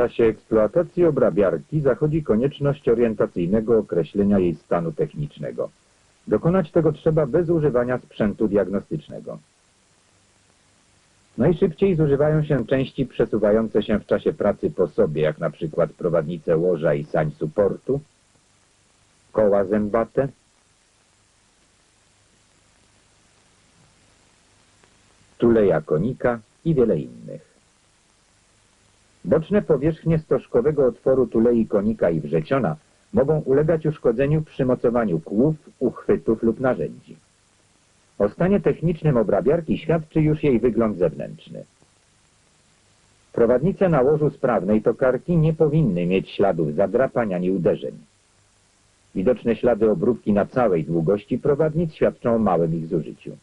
czasie eksploatacji obrabiarki zachodzi konieczność orientacyjnego określenia jej stanu technicznego. Dokonać tego trzeba bez używania sprzętu diagnostycznego. Najszybciej zużywają się części przesuwające się w czasie pracy po sobie, jak na przykład prowadnice łoża i sań suportu, koła zębate, tuleja konika i wiele innych. Boczne powierzchnie stożkowego otworu tulei konika i wrzeciona mogą ulegać uszkodzeniu przy mocowaniu kłów, uchwytów lub narzędzi. O stanie technicznym obrabiarki świadczy już jej wygląd zewnętrzny. Prowadnice na łożu sprawnej tokarki nie powinny mieć śladów zadrapań ani uderzeń. Widoczne ślady obróbki na całej długości prowadnic świadczą o małym ich zużyciu.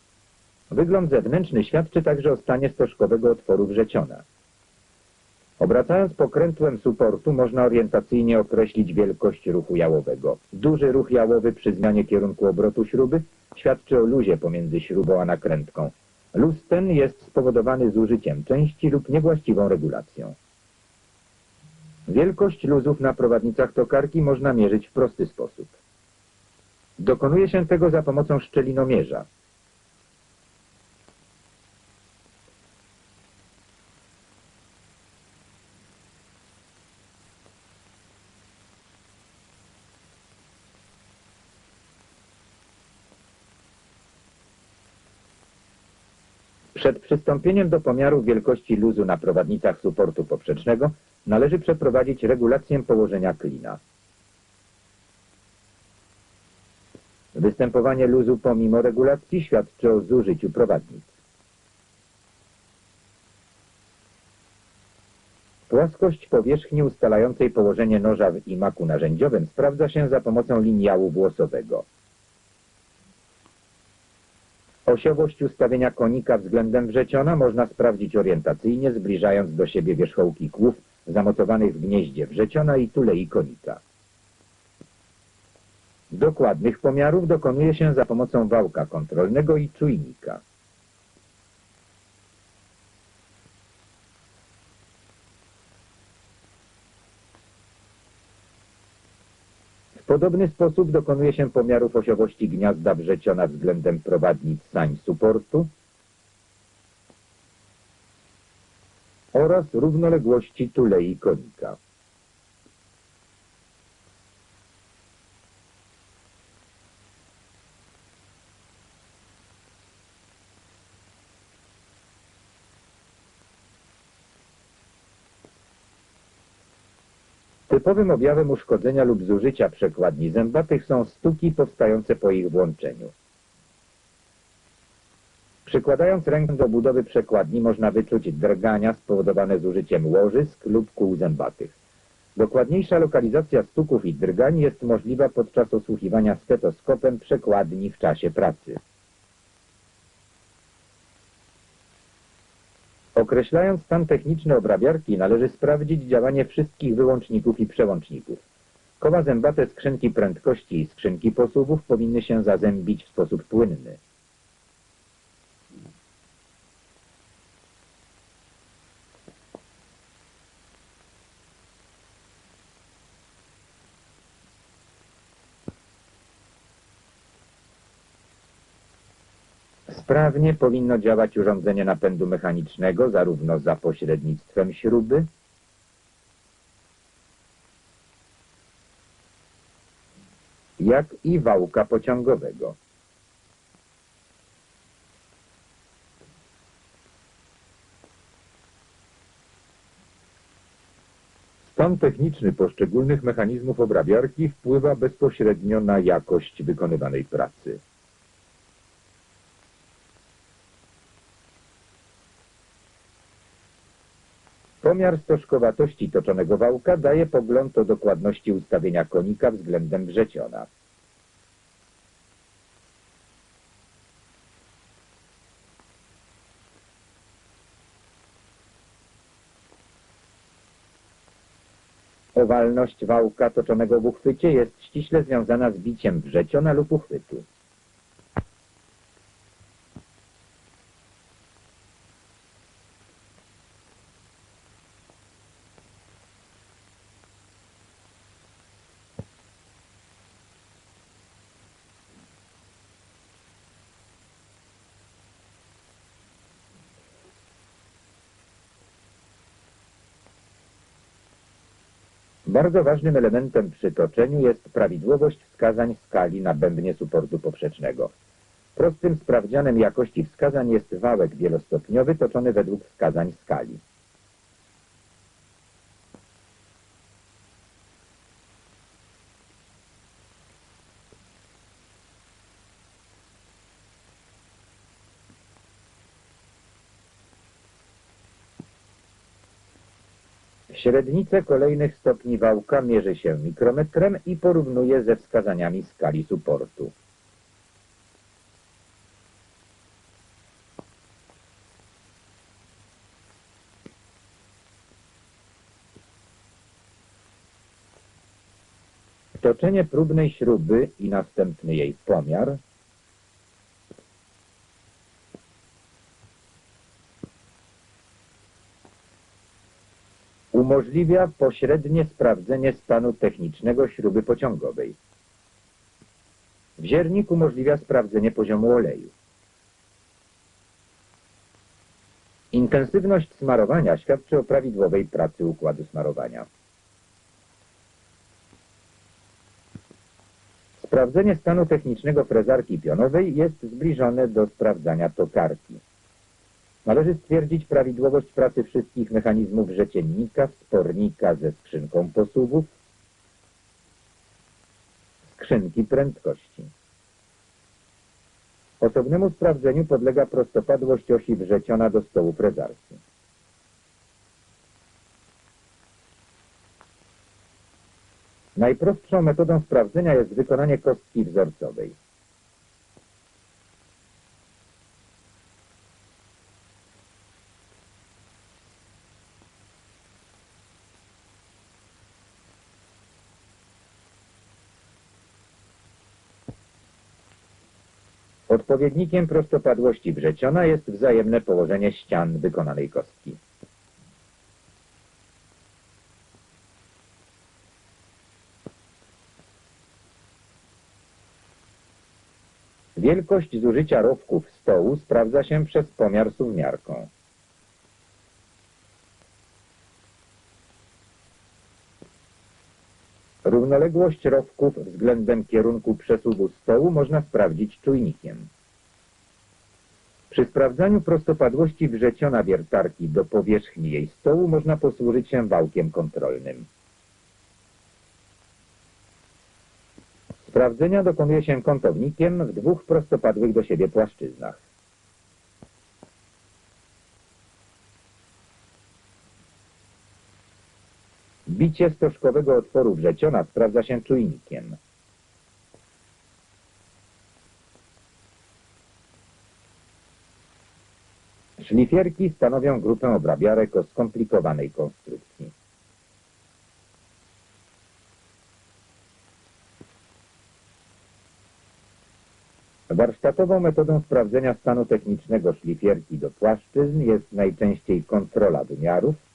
Wygląd zewnętrzny świadczy także o stanie stożkowego otworu wrzeciona. Obracając pokrętłem suportu można orientacyjnie określić wielkość ruchu jałowego. Duży ruch jałowy przy zmianie kierunku obrotu śruby świadczy o luzie pomiędzy śrubą a nakrętką. Luz ten jest spowodowany zużyciem części lub niewłaściwą regulacją. Wielkość luzów na prowadnicach tokarki można mierzyć w prosty sposób. Dokonuje się tego za pomocą szczelinomierza. Przed przystąpieniem do pomiaru wielkości luzu na prowadnicach suportu poprzecznego należy przeprowadzić regulację położenia klina. Występowanie luzu pomimo regulacji świadczy o zużyciu prowadnic. Płaskość powierzchni ustalającej położenie noża w imaku narzędziowym sprawdza się za pomocą liniału włosowego. Osiowość ustawienia konika względem wrzeciona można sprawdzić orientacyjnie, zbliżając do siebie wierzchołki kłów zamocowanych w gnieździe wrzeciona i tulei konika. Dokładnych pomiarów dokonuje się za pomocą wałka kontrolnego i czujnika. Podobny sposób dokonuje się pomiarów osiowości gniazda wrzeciona względem prowadnic sań suportu oraz równoległości tulei konika. Typowym objawem uszkodzenia lub zużycia przekładni zębatych są stuki powstające po ich włączeniu. Przykładając rękę do budowy przekładni można wyczuć drgania spowodowane zużyciem łożysk lub kół zębatych. Dokładniejsza lokalizacja stuków i drgań jest możliwa podczas osłuchiwania stetoskopem przekładni w czasie pracy. Określając stan techniczny obrabiarki należy sprawdzić działanie wszystkich wyłączników i przełączników. Koła zębate skrzynki prędkości i skrzynki posuwów powinny się zazębić w sposób płynny. Sprawnie powinno działać urządzenie napędu mechanicznego, zarówno za pośrednictwem śruby, jak i wałka pociągowego. Stan techniczny poszczególnych mechanizmów obrabiarki wpływa bezpośrednio na jakość wykonywanej pracy. Pomiar stożkowatości toczonego wałka daje pogląd o dokładności ustawienia konika względem wrzeciona. Owalność wałka toczonego w uchwycie jest ściśle związana z biciem wrzeciona lub uchwytu. Bardzo ważnym elementem przy toczeniu jest prawidłowość wskazań skali na bębnie suportu poprzecznego. Prostym sprawdzianem jakości wskazań jest wałek wielostopniowy toczony według wskazań skali. Średnicę kolejnych stopni wałka mierzy się mikrometrem i porównuje ze wskazaniami skali suportu. Toczenie próbnej śruby i następny jej pomiar umożliwia pośrednie sprawdzenie stanu technicznego śruby pociągowej. Wziernik umożliwia sprawdzenie poziomu oleju. Intensywność smarowania świadczy o prawidłowej pracy układu smarowania. Sprawdzenie stanu technicznego frezarki pionowej jest zbliżone do sprawdzania tokarki. Należy stwierdzić prawidłowość pracy wszystkich mechanizmów rzeciennika, wspornika ze skrzynką posuwów, skrzynki prędkości. Osobnemu sprawdzeniu podlega prostopadłość osi wrzeciona do stołu frezarki. Najprostszą metodą sprawdzenia jest wykonanie kostki wzorcowej. Odpowiednikiem prostopadłości wrzeciona jest wzajemne położenie ścian wykonanej kostki. Wielkość zużycia rowków stołu sprawdza się przez pomiar suwmiarką. Równoległość rowków względem kierunku przesuwu stołu można sprawdzić czujnikiem. Przy sprawdzaniu prostopadłości wrzeciona wiertarki do powierzchni jej stołu można posłużyć się wałkiem kontrolnym. Sprawdzenia dokonuje się kątownikiem w dwóch prostopadłych do siebie płaszczyznach. Bicie stożkowego otworu wrzeciona sprawdza się czujnikiem. Szlifierki stanowią grupę obrabiarek o skomplikowanej konstrukcji. Warsztatową metodą sprawdzenia stanu technicznego szlifierki do płaszczyzn jest najczęściej kontrola wymiarów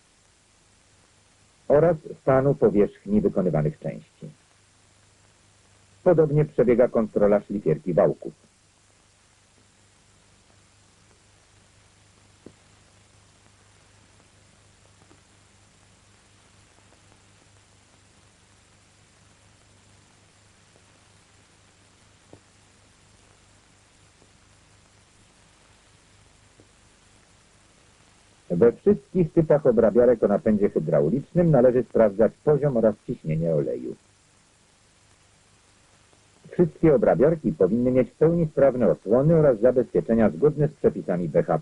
oraz stanu powierzchni wykonywanych części. Podobnie przebiega kontrola szlifierki wałków. We wszystkich typach obrabiarek o napędzie hydraulicznym należy sprawdzać poziom oraz ciśnienie oleju. Wszystkie obrabiarki powinny mieć w pełni sprawne osłony oraz zabezpieczenia zgodne z przepisami BHP.